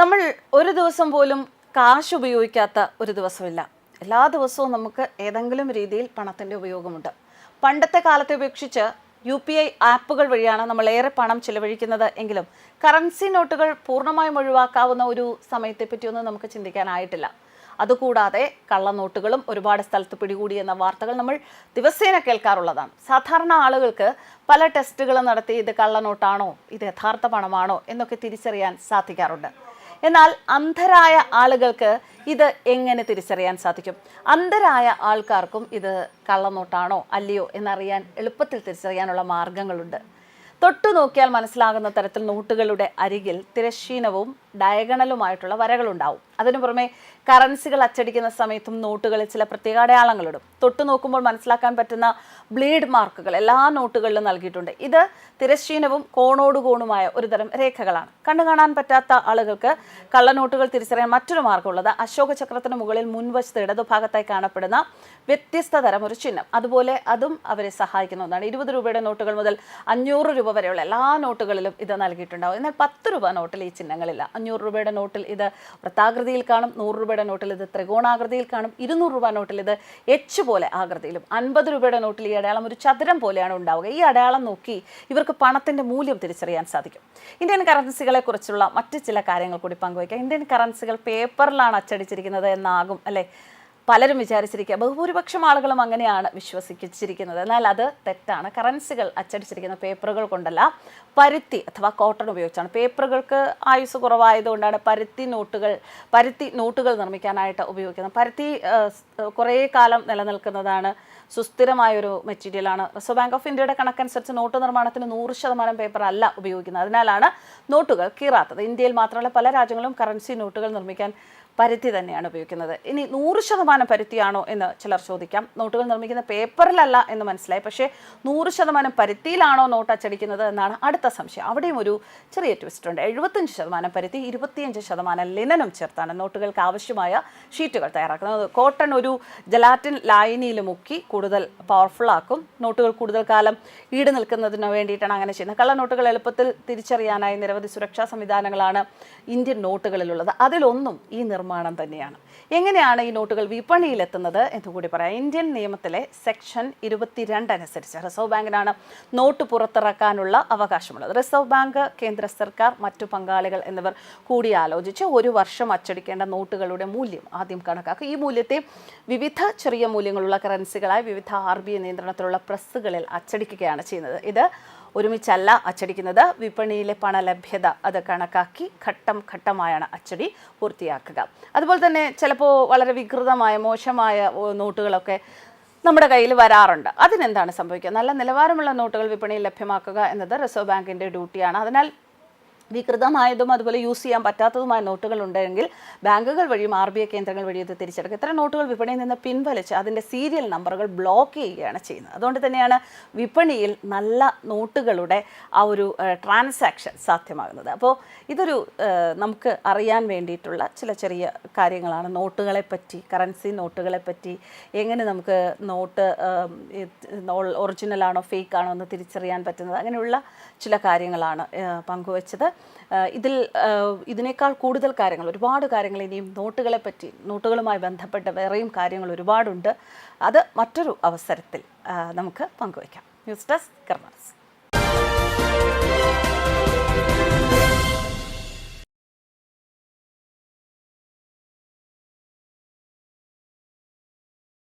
നമ്മൾ ഒരു ദിവസം പോലും കാശ് ഉപയോഗിക്കാത്ത ഒരു ദിവസമില്ല. എല്ലാ ദിവസവും നമുക്ക് ഏതെങ്കിലും രീതിയിൽ പണത്തിന്റെ ഉപയോഗമുണ്ട്. പണ്ടത്തെ കാലത്തെ അപേക്ഷിച്ച് യു പി ഐ ആപ്പുകൾ വഴിയാണ് നമ്മൾ ഏറെ പണം ചിലവഴിക്കുന്നത് എങ്കിലും കറൻസി നോട്ടുകൾ പൂർണമായും ഒഴിവാക്കാവുന്ന ഒരു സമയത്തെ പറ്റിയൊന്നും നമുക്ക് ചിന്തിക്കാനായിട്ടില്ല. അതുകൂടാതെ കള്ളനോട്ടുകളും ഒരുപാട് സ്ഥലത്ത് പിടികൂടി എന്ന വാർത്തകൾ നമ്മൾ ദിവസേന കേൾക്കാറുള്ളതാണ്. സാധാരണ ആളുകൾക്ക് പല ടെസ്റ്റുകളും നടത്തി ഇത് കള്ളനോട്ടാണോ ഇത് യഥാർത്ഥ പണമാണോ എന്നൊക്കെ തിരിച്ചറിയാൻ സാധിക്കാറുണ്ട്. എന്നാൽ അന്ധരായ ആളുകൾക്ക് ഇത് എങ്ങനെ തിരിച്ചറിയാൻ സാധിക്കും? അന്ധരായ ആൾക്കാർക്കും ഇത് കള്ളനോട്ടാണോ അല്ലയോ എന്നറിയാൻ എളുപ്പത്തിൽ തിരിച്ചറിയാനുള്ള മാർഗങ്ങളുണ്ട്. തൊട്ടു നോക്കിയാൽ മനസ്സിലാകുന്ന തരത്തിൽ നോട്ടുകളുടെ അരികിൽ തിരശ്ചീനവും ഡയഗണലുമായിട്ടുള്ള വരകളുണ്ടാവും. അതിനു പുറമെ കറൻസികൾ അച്ചടിക്കുന്ന സമയത്തും നോട്ടുകളിൽ ചില പ്രത്യേക അടയാളങ്ങളിടും തൊട്ടു നോക്കുമ്പോൾ മനസ്സിലാക്കാൻ പറ്റുന്ന ബ്ലീഡ് മാർക്കുകൾ എല്ലാ നോട്ടുകളിലും നൽകിയിട്ടുണ്ട്. ഇത് തിരശ്ചീനവും കോണോട് കോണുമായ ഒരുതരം രേഖകളാണ്. കണ്ണു കാണാൻ പറ്റാത്ത ആളുകൾക്ക് കള്ളനോട്ടുകൾ തിരിച്ചറിയാൻ മറ്റൊരു മാർഗമുള്ളത്. അശോക ചക്രത്തിന് മുകളിൽ മുൻവശത്ത് ഇടതുഭാഗത്തായി കാണപ്പെടുന്ന വ്യത്യസ്ത തരം ഒരു ചിഹ്നം. അതുപോലെ അതും അവരെ സഹായിക്കുന്ന ഒന്നാണ്. ഇരുപത് രൂപയുടെ നോട്ടുകൾ മുതൽ അഞ്ഞൂറ് രൂപ വരെയുള്ള എല്ലാ നോട്ടുകളിലും ഇത് നൽകിയിട്ടുണ്ടാവും. എന്നാൽ പത്ത് രൂപ നോട്ടിൽ ഈ ചിഹ്നങ്ങളില്ല. അഞ്ഞൂറ് രൂപയുടെ നോട്ടിൽ ഇത് വൃത്താകൃതിയിൽ കാണും നൂറ് രൂപയുടെ നോട്ടിൽ ഇത് ത്രികോണാകൃതിയിൽ കാണും ഇരുന്നൂറ് രൂപ നോട്ടിൽ ഇത് എച്ച് പോലെ ആകൃതിയിലും അൻപത് രൂപയുടെ നോട്ടിൽ ഈ അടയാളം ഒരു ചതുരം പോലെയാണ് ഉണ്ടാവുക. ഈ അടയാളം നോക്കി ഇവർക്ക് പണത്തിന്റെ മൂല്യം തിരിച്ചറിയാൻ സാധിക്കും. ഇന്ത്യൻ കറൻസികളെ കുറിച്ചുള്ള മറ്റ് ചില കാര്യങ്ങൾ കൂടി പങ്കുവയ്ക്കാം. ഇന്ത്യൻ കറൻസികൾ പേപ്പറിലാണ് അച്ചടിച്ചിരിക്കുന്നത് എന്നാകും അല്ലേ? പലരും വിചാരിച്ചിരിക്കുക ബഹുഭൂരിപക്ഷം ആളുകളും അങ്ങനെയാണ് വിശ്വസിച്ചിരിക്കുന്നത്. എന്നാൽ അത് തെറ്റാണ്. കറൻസികൾ അച്ചടിച്ചിരിക്കുന്ന പേപ്പറുകൾ കൊണ്ടല്ല പരുത്തി അഥവാ കോട്ടൺ ഉപയോഗിച്ചാണ്. പേപ്പറുകൾക്ക് ആയുസ് കുറവായതുകൊണ്ടാണ് പരുത്തി നോട്ടുകൾ പരുത്തി നോട്ടുകൾ നിർമ്മിക്കാനായിട്ട് ഉപയോഗിക്കുന്നത്. പരുത്തി കുറേ കാലം നിലനിൽക്കുന്നതാണ് സുസ്ഥിരമായൊരു മെറ്റീരിയലാണ്. റിസർവ് ബാങ്ക് ഓഫ് ഇന്ത്യയുടെ കണക്കനുസരിച്ച് നോട്ട് നിർമ്മാണത്തിന് നൂറ് ശതമാനം പേപ്പർ അല്ല ഉപയോഗിക്കുന്നത്. അതിനാലാണ് നോട്ടുകൾ കീറാത്തത്. ഇന്ത്യയിൽ മാത്രമല്ല പല രാജ്യങ്ങളും കറൻസി നോട്ടുകൾ നിർമ്മിക്കാൻ പരുത്തി തന്നെയാണ് ഉപയോഗിക്കുന്നത്. ഇനി നൂറ് ശതമാനം പരുത്തിയാണോ എന്ന് ചിലർ ചോദിക്കാം. നോട്ടുകൾ നിർമ്മിക്കുന്ന പേപ്പറിലല്ല എന്ന് മനസ്സിലായി. പക്ഷേ നൂറ് ശതമാനം പരുത്തിയിലാണോ നോട്ട് അച്ചടിക്കുന്നത് എന്നാണ് അടുത്ത സംശയം. അവിടെയും ഒരു ചെറിയ ട്വിസ്റ്റ് ഉണ്ട്. എഴുപത്തഞ്ച് ശതമാനം പരുത്തി ഇരുപത്തിയഞ്ച് ശതമാനം ലിനനും ചേർത്താണ് നോട്ടുകൾക്ക് ആവശ്യമായ ഷീറ്റുകൾ തയ്യാറാക്കുന്നത്. കോട്ടൺ ഒരു ജലാറ്റിൻ ലായനിയിൽ മുക്കി കൂടുതൽ പവർഫുൾ ആക്കും. നോട്ടുകൾ കൂടുതൽ കാലം ഈട് നിൽക്കുന്നതിന് വേണ്ടിയിട്ടാണ് അങ്ങനെ ചെയ്യുന്നത്. കള്ള നോട്ടുകൾ എളുപ്പത്തിൽ തിരിച്ചറിയാനായി നിരവധി സുരക്ഷാ സംവിധാനങ്ങളാണ് ഇന്ത്യൻ നോട്ടുകളിലുള്ളത്. അതിലൊന്നും ഈ നിർമ്മാണം തന്നെയാണ്. എങ്ങനെയാണ് ഈ നോട്ടുകൾ വിപണിയിലെത്തുന്നത് എന്ന് കൂടി പറയാം. ഇന്ത്യൻ നിയമത്തിലെ സെക്ഷൻ ഇരുപത്തിരണ്ട് അനുസരിച്ച് റിസർവ് ബാങ്കിനാണ് നോട്ട് പുറത്തിറക്കാനുള്ള അവകാശമുള്ളത്. റിസർവ് ബാങ്ക് കേന്ദ്ര സർക്കാർ മറ്റു പങ്കാളികൾ എന്നിവർ കൂടിയാലോചിച്ച് ഒരു വർഷം അച്ചടിക്കേണ്ട നോട്ടുകളുടെ മൂല്യം ആദ്യം കണക്കാക്കും ഈ മൂല്യത്തെ വിവിധ ചെറിയ മൂല്യങ്ങളുള്ള കറൻസികളായി വിവിധ ആർ ബി നിയന്ത്രണത്തിലുള്ള പ്രസ്സുകളിൽ അച്ചടിക്കുകയാണ് ചെയ്യുന്നത്. ഇത് ഒരുമിച്ചല്ല അച്ചടിക്കുന്നത്. വിപണിയിലെ പണലഭ്യത അത് കണക്കാക്കി ഘട്ടം ഘട്ടമായാണ് അച്ചടി പൂർത്തിയാക്കുക. അതുപോലെ തന്നെ ചിലപ്പോൾ വളരെ വികൃതമായ മോശമായ നോട്ടുകളൊക്കെ നമ്മുടെ കയ്യിൽ വരാറുണ്ട്. അതിനെന്താണ് സംഭവിക്കുക? നല്ല നിലവാരമുള്ള നോട്ടുകൾ വിപണിയിൽ ലഭ്യമാക്കുക എന്നത് റിസർവ് ബാങ്കിന്റെ ഡ്യൂട്ടിയാണ്. അതിനാൽ വികൃതമായതും അതുപോലെ യൂസ് ചെയ്യാൻ പറ്റാത്തതുമായ നോട്ടുകൾ ഉണ്ടെങ്കിൽ ബാങ്കുകൾ വഴിയും ആർ ബി ഐ കേന്ദ്രങ്ങൾ വഴി ഇത് തിരിച്ചെടുക്കും. ഇത്തരം നോട്ടുകൾ വിപണിയിൽ നിന്ന് പിൻവലിച്ച് അതിന്റെ സീരിയൽ നമ്പറുകൾ ബ്ലോക്ക് ചെയ്യുകയാണ് ചെയ്യുന്നത്. അതുകൊണ്ട് തന്നെയാണ് വിപണിയിൽ നല്ല നോട്ടുകളുടെ ആ ഒരു ട്രാൻസാക്ഷൻ സാധ്യമാകുന്നത്. അപ്പോൾ ഇതൊരു നമുക്ക് അറിയാൻ വേണ്ടിയിട്ടുള്ള ചില ചെറിയ കാര്യങ്ങളാണ്. നോട്ടുകളെ പറ്റി കറൻസി നോട്ടുകളെ പറ്റി എങ്ങനെ നമുക്ക് നോട്ട് ഒറിജിനലാണോ ആണോ എന്ന് തിരിച്ചറിയാൻ പറ്റുന്നത് അങ്ങനെയുള്ള ചില കാര്യങ്ങളാണ് പങ്കുവച്ചത്. ഇതിൽ ഇതിനേക്കാൾ കൂടുതൽ കാര്യങ്ങൾ ഒരുപാട് കാര്യങ്ങൾ ഇനിയും നോട്ടുകളെ പറ്റി നോട്ടുകളുമായി ബന്ധപ്പെട്ട വേറെയും കാര്യങ്ങൾ ഒരുപാടുണ്ട്. അത് മറ്റൊരു അവസരത്തിൽ നമുക്ക് പങ്കുവയ്ക്കാം. News desk കർമ്മസ്